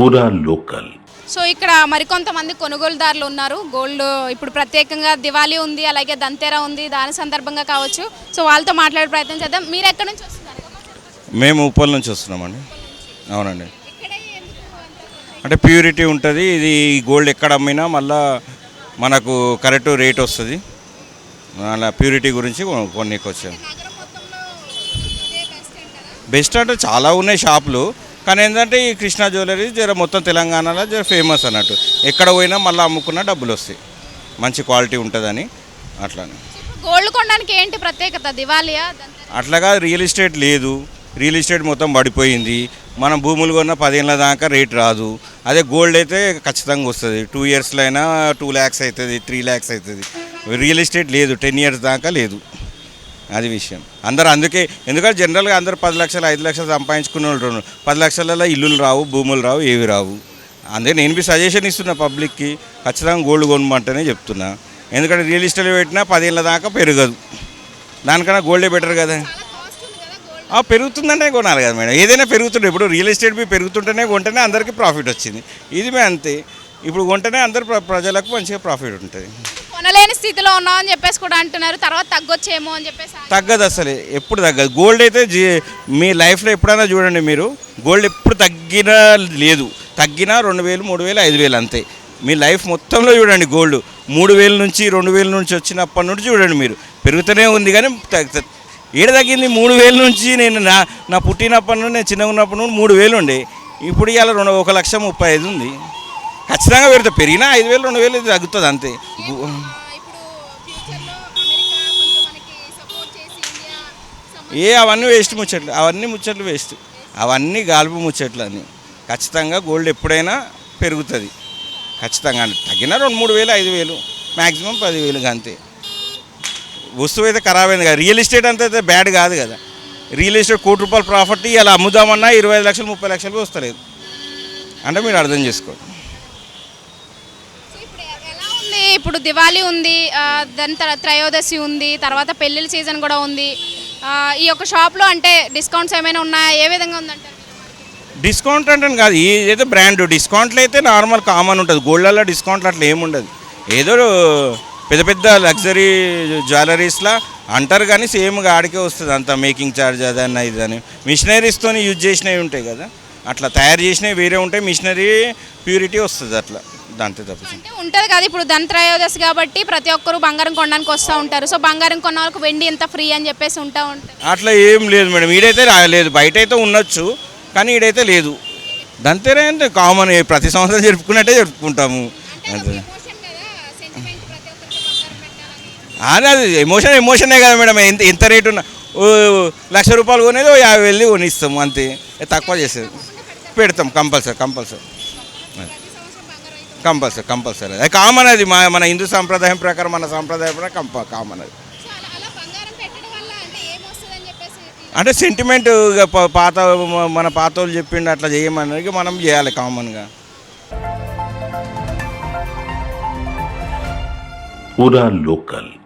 పూరా local. So ఇక్కడ మరికొంతమంది కొనుగోలుదారులు ఉన్నారు. గోల్డ్ ఇప్పుడు ప్రత్యేకంగా దివాళీ ఉంది అలాగే దంతెరా ఉంది దాని సందర్భంగా కావచ్చు. సో వాళ్ళతో మాట్లాడే ప్రయత్నం చేద్దాం. మీరు ఎక్కడి నుంచి వస్తున్నారు? మేము ఉప్పల్ నుంచి వస్తున్నామండి. అవునండి. అంటే ప్యూరిటీ ఉంటుంది. ఇది గోల్డ్ ఎక్కడ అమ్మినా మళ్ళా మనకు కరెక్ట్ రేట్ వస్తుంది. అలా ప్యూరిటీ గురించి కొ- కొన్నికి వచ్చాను బెస్ట్ అంటే చాలా ఉన్నాయి షాపులు. కానీ ఏంటంటే ఈ కృష్ణా జ్యువెలరీ జర మొత్తం తెలంగాణలో జర ఫేమస్ అన్నట్టు. ఎక్కడ పోయినా మళ్ళీ అమ్ముకున్నా డబ్బులు వస్తాయి. మంచి క్వాలిటీ ఉంటుందని అట్లానే. గోల్డ్ కొనడానికి ఏంటి ప్రత్యేకత? దంతెరా అట్లాగా రియల్ ఎస్టేట్ లేదు. రియల్ ఎస్టేట్ మొత్తం పడిపోయింది. మనం భూములు కొన్న పదేళ్ళ దాకా రేట్ రాదు. అదే గోల్డ్ అయితే ఖచ్చితంగా వస్తుంది. టూ ఇయర్స్లో అయినా టూ ల్యాక్స్ అవుతుంది త్రీ ల్యాక్స్ అవుతుంది రియల్ ఎస్టేట్ లేదు. టెన్ ఇయర్స్ దాకా లేదు. అది విషయం. అందరు అందుకే ఎందుకంటే జనరల్గా అందరు పది లక్షలు ఐదు లక్షలు సంపాదించుకునే వాళ్ళు పది లక్షలలో ఇల్లులు రావు భూములు రావు ఏవి రావు. అందుకే నేను బి సజెషన్ ఇస్తున్నా పబ్లిక్కి ఖచ్చితంగా గోల్డ్ కొనమంటేనే చెప్తున్నా. ఎందుకంటే రియల్ ఎస్టేట్ పెట్టినా పదేళ్ళ దాకా పెరగదు. దానికన్నా గోల్డే బెటర్ కదా. ఆ, పెరుగుతుందనే కొనాలి కదా మేడం. ఏదైనా పెరుగుతుండే ఇప్పుడు రియల్ ఎస్టేట్ బి పెరుగుతుంటేనే కొంటేనే అందరికీ ప్రాఫిట్ వచ్చింది. ఇది మే అంతే. ఇప్పుడు కొంటేనే అందరు ప్ర- ప్రజలకు మంచిగా ప్రాఫిట్ ఉంటుంది. కొనలేని స్థితిలో ఉన్నాం అని చెప్పేసి కూడా అంటున్నారు. తర్వాత తగ్గొచ్చేమో అని చెప్పేసి తగ్గదు అసలు ఎప్పుడు తగ్గదు. గోల్డ్ అయితే జీ మీ లైఫ్లో ఎప్పుడైనా చూడండి మీరు గోల్డ్ ఎప్పుడు తగ్గినా లేదు. తగ్గినా రెండు వేలు మూడు వేలు ఐదు వేలు అంతే. మీ లైఫ్ మొత్తంలో చూడండి గోల్డ్ మూడు వేల నుంచి రెండు వేల నుంచి వచ్చినప్పటి నుండి చూడండి మీరు. పెరుగుతూనే ఉంది కానీ తగ్గ- ఏడ తగ్గింది? మూడు వేల నుంచి నేను నా నా పుట్టినప్పటి నుండి నేను చిన్నగా ఉన్నప్పటి నుండి మూడు వేలు ఉండే. ఇప్పుడు ఇవాళ రెండు ఒక లక్ష ముప్పై ఐదు ఉంది. ఖచ్చితంగా పెడితే పెరిగినా ఐదు వేలు రెండు వేలు ఇది తగ్గుతుంది అంతే. ఏ అవన్నీ వేస్ట్ ముచ్చట్లు. అవన్నీ ముచ్చట్లు వేస్ట్ అవన్నీ గాల్పు ముచ్చట్లు అన్నీ ఖచ్చితంగా గోల్డ్ ఎప్పుడైనా పెరుగుతుంది. ఖచ్చితంగా తగ్గిన రెండు మూడు వేలు ఐదు వేలు మ్యాక్సిమం పదివేలు అంతే. వస్తువు అయితే ఖరాబ్ అయింది కదా. రియల్ ఎస్టేట్ అంతా అయితే బ్యాడ్ కాదు కదా. రియల్ ఎస్టేట్ కోటి రూపాయల ప్రాపర్టీ అలా అమ్ముదామన్నా ఇరవై ఐదు లక్షలు ముప్పై లక్షలు వస్తలేదు. అంటే మీరు అర్థం చేసుకోండి సో ఇప్పుడు ఎ- ఎలా ఉంది ఇప్పుడు దివాళీ ఉంది దాని తర్వాత త్రయోదశి ఉంది తర్వాత పెళ్ళిళ్ళ సీజన్ కూడా ఉంది. ఈ యొక్క షాప్లో అంటే డిస్కౌంట్స్ ఏమైనా ఉన్నాయా? ఏ విధంగా ఉందంటారు? డిస్కౌంట్ అంటే కాదు ఏదైతే బ్రాండ్ డిస్కౌంట్లు అయితే నార్మల్ కామన్ ఉంటుంది. గోల్డ్లలో డిస్కౌంట్లు అట్లా ఏముండదు ఏదో పెద్ద పెద్ద లగ్జరీ జ్యువెలరీస్లా అంటారు కానీ సేమ్ ఆడికే వస్తుంది. అంత మేకింగ్ ఛార్జ్ అదన్న ఇదని మిషనరీస్తో యూజ్ చేసినవి ఉంటాయి కదా. అట్లా తయారు చేసినవి వేరే ఉంటాయి. మిషనరీ ప్యూరిటీ వస్తుంది అట్లా. దాంతో తప్పించి అంటే ఉంటుంది కదా ఇప్పుడు ధన్ త్రయోదశి కాబట్టి ప్రతి ఒక్కరు బంగారం కొనడానికి వస్తూ ఉంటారు. సో బంగారం కొన్న వాళ్ళకి వెండి ఎంత ఫ్రీ అని చెప్పేసి ఉంటా ఉంటారు అట్లా ఏం లేదు మేడం. ఈడైతే రాలేదు బయట అయితే ఉండొచ్చు కానీ ఈడైతే లేదు. అంటే కామన్ ప్రతి సంవత్సరం జరుపుకున్నట్టే జరుపుకుంటాము. అంతే అదే అది ఎమోషన్ ఎమోషనే కదా మేడం. ఎంత ఎంత రేటు ఉన్న లక్ష రూపాయలు కొనేది యాభై వెళ్ళి కొనిస్తాము అంతే. తక్కువ చేసేది. పెడతాం. Compulsory compulsory. Compulsory compulsory. అది కామన్ అది మా మన హిందూ సాంప్రదాయం ప్రకారం మన సాంప్రదాయం ప్రకారం కంప కామన్ అది అంటే సెంటిమెంట్ పాత మన పాత వాళ్ళు చెప్పిండు అట్లా చేయమని మనం చేయాలి కామన్గా. పూరా లోకల్.